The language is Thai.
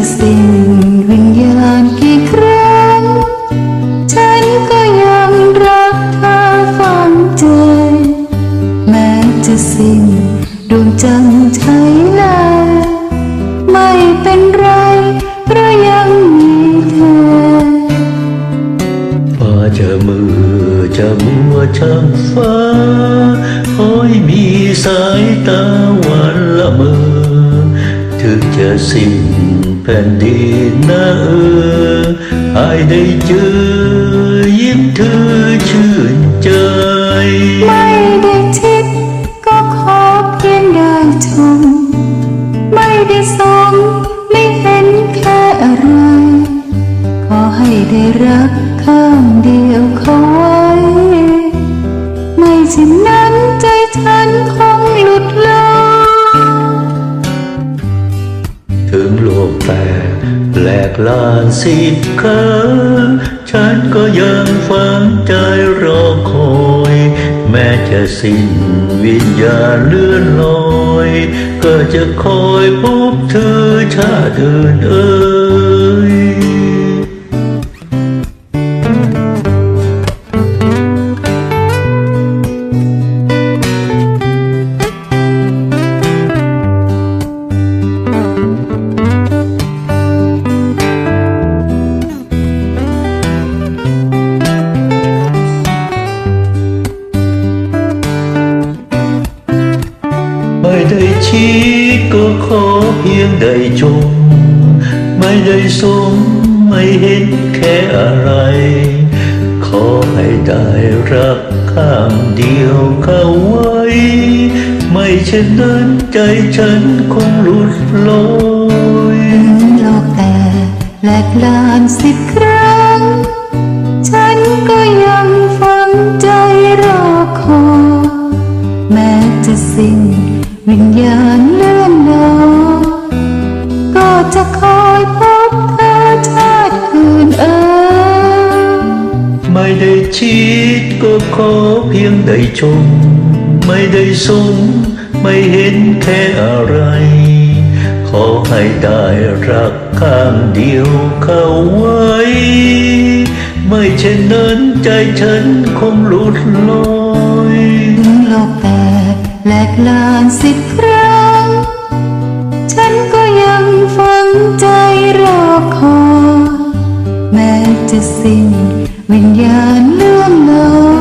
จะสิ้นวิญญาณกี่ครั้ง ฉันก็ยังรักเธอฝังใจ แม้จะสิ้นดวงจันทร์ใช้ลาไม่เป็นไร เพราะยังมีเธอฟ้าจะมือจะมัวจะางฟ้าคอยมีสายตาวันละเมอถึงจะสิ้น ผ่นดินนะเออหายได้เจอยิ้มเธอชื่นใจไม่ได้ทิดก็ขอเพียงได้ชมไม่ได้สมไม่เห็นแค่อะไร ขอให้ได้รักข้างเดียวเขาไว้ ไม่เช่นนั้นใจฉันคง ลกลานสิครั้งฉันก็ยังฝังใจรอคอย แม้จะสิ้นวิญญาณเลื่อนลอย ก็จะคอยพบเธอชาติเดินเอ่ย ได้ชีก็ขอเพียงได้ชมไม่ได้สมไม่เห็นแค่อะไร ขอให้ได้รักข้างเดียวเข้าไว้ ไม่เช่นนั้นใจฉันคงหลุดลอยถึงโลกแตกแหลกลานสิบครั้ง ฉันก็ยังฝังใจรอคอยแม้จะสิ้น วิญญาณเลื่อนลอยก็จะคอยพบเธอชาติอื่นเอ่ยไม่ได้ชิดก็ขอเพียงได้ชม ไม่ได้สมไม่เห็นแค่อะไร ขอให้ได้รักข้างเดียวเข้าไว้ ไม่เช่นนั้นใจฉันคงหลุดลอยถึงโลกแตก แหลกลานสิบครั้ง ฉันก็ยังฟังใจรอคอยแม้จะสิ้นวิญญาณเลื่อนลอ